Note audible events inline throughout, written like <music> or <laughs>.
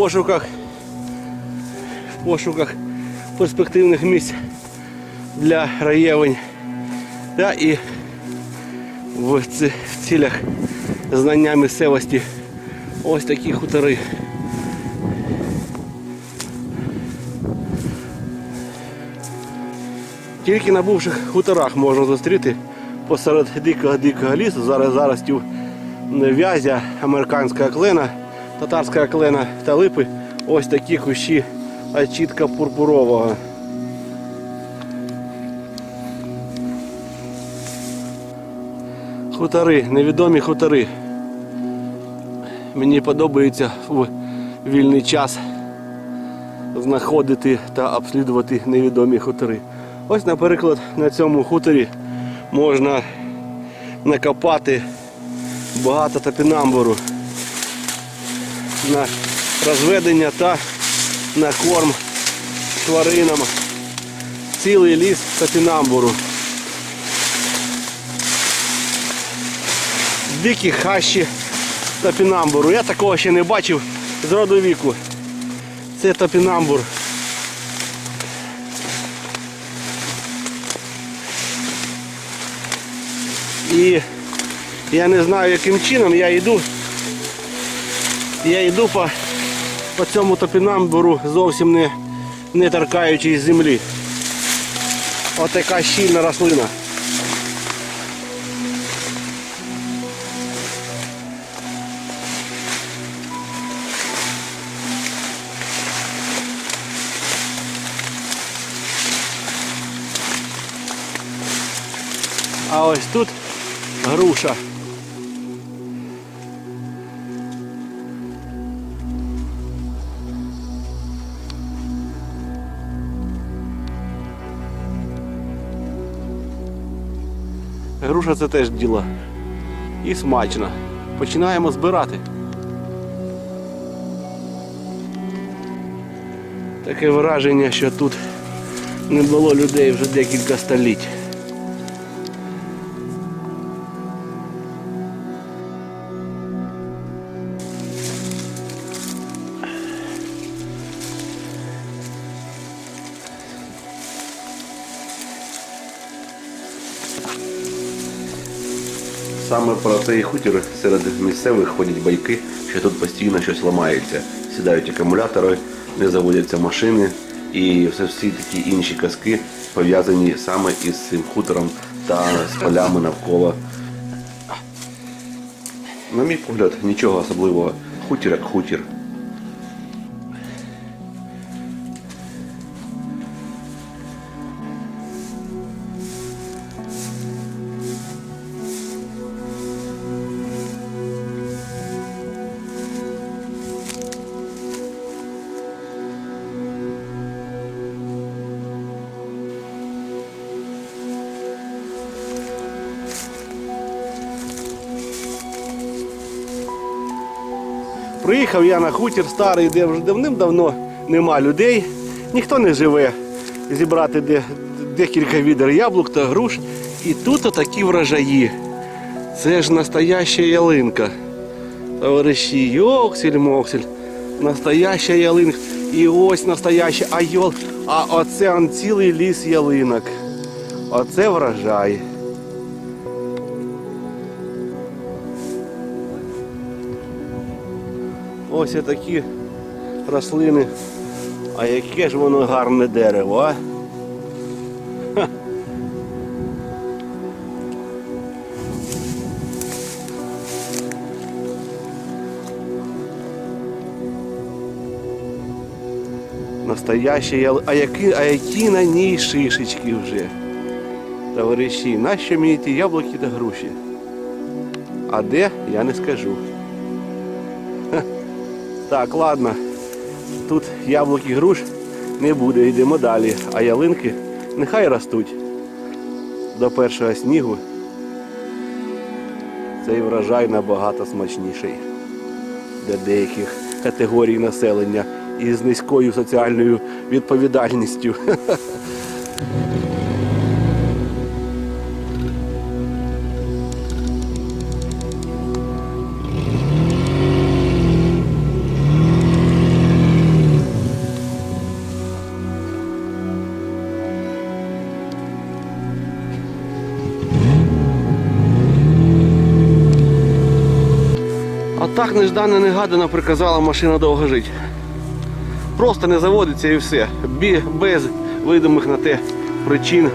пошуках, в пошуках перспективних місць для раєвень та і в цілях знання місцевості. Ось такі хутори. Тільки на бувших хуторах можна зустріти посеред дикого-дикого лісу, зараз заростів в'язя, американська клена, татарська клена та липи. Ось такі кущі ачітка пурпурового. Хутори, невідомі хутори. Мені подобається в вільний час знаходити та обслідувати невідомі хутори. Ось, наприклад, на цьому хуторі можна накопати багато топінамбуру на розведення та на корм тваринам. Цілий ліс топінамбуру. Дикі хащі топінамбуру. Я такого ще не бачив з роду віку. Це топінамбур. І я не знаю яким чином я йду. Я йду по, по цьому топінамбуру зовсім не, не торкаючись землі. Ось така щільна рослина. А ось тут груша. Груша це теж діло. І смачно. Починаємо збирати. Таке враження, що тут не було людей вже декілька століть. Саме про цей хутір серед місцевих ходять байки, що тут постійно щось ламається. Сідають акумулятори, не заводяться машини і все всі такі інші казки пов'язані саме із цим хутором та з полями навколо. На мій погляд, нічого особливого. Хутір як хутір. Приїхав я на хутір старий, де вже давним-давно нема людей, ніхто не живе. Зібрати де, декілька відер яблук та груш. І тут отакі врожаї. Це ж настояща ялинка. Товариші, йоксель-моксель. Настояща ялинка. І ось настояща. А йол. А оце он цілий ліс ялинок. Оце врожай. Ось такі рослини. А яке ж воно гарне дерево, а? Настояще яли... А які, а які на ній шишечки вже? Товариші, нащо мені ті яблуки та груші? А де, я не скажу. Так, ладно. Тут яблук і груш не буде, йдемо далі. А ялинки нехай ростуть. До першого снігу цей врожай набагато смачніший для деяких категорій населення із низькою соціальною відповідальністю. <laughs> так неждано негадано приказала машина довго жити. Просто не заводиться і все. Без видимих на те причин.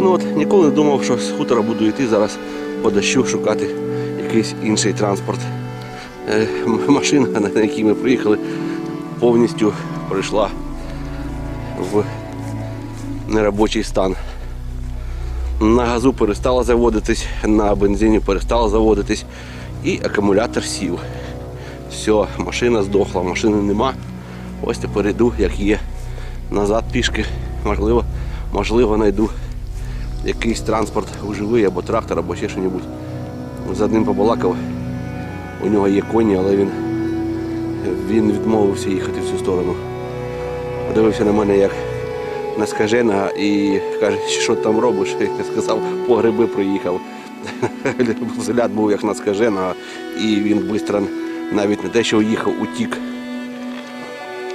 Ну от, ніколи не думав, що з хутора буду йти зараз по дощу шукати якийсь інший транспорт. Е, Машина, на якій ми приїхали, повністю прийшла в неробочий стан. На газу перестала заводитись, на бензині перестала заводитись і акумулятор сів. Все, машина здохла, машини нема. Ось тепер йду, як є. Назад пішки. Можливо, можливо, знайду якийсь транспорт живий або трактор, або ще щось. З одним побалакав. У нього є коні, але він, він відмовився їхати в цю сторону. Подивився на мене як на скажена і каже, що там робиш? <laughs> Я сказав, по гриби приїхав. <laughs> Взгляд був як на скажена, і він швидко навіть не те, що уїхав, утік.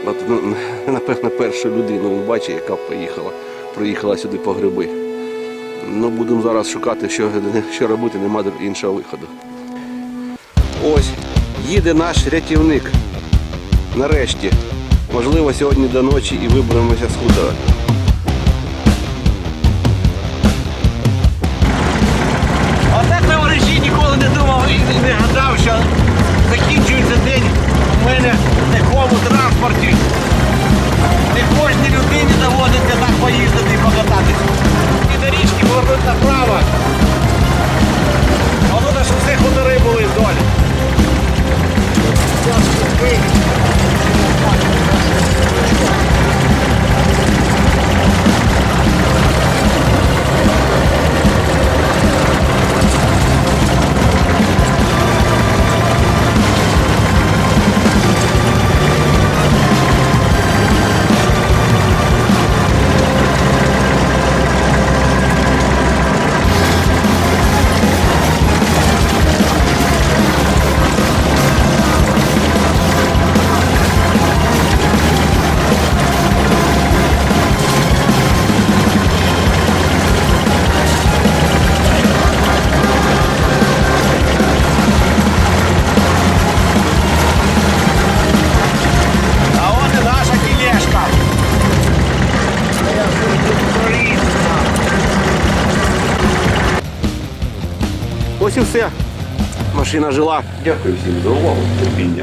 От, ну, напевно, першу людину бачить, яка поїхала, приїхала сюди по гриби. Ну, будемо зараз шукати, що, що робити, нема іншого виходу. Ось, їде наш рятівник. Нарешті. Можливо, сьогодні до ночі і виберемося з хутора. Ось і все. Машина жила. Дякую всім за увагу, терпіння.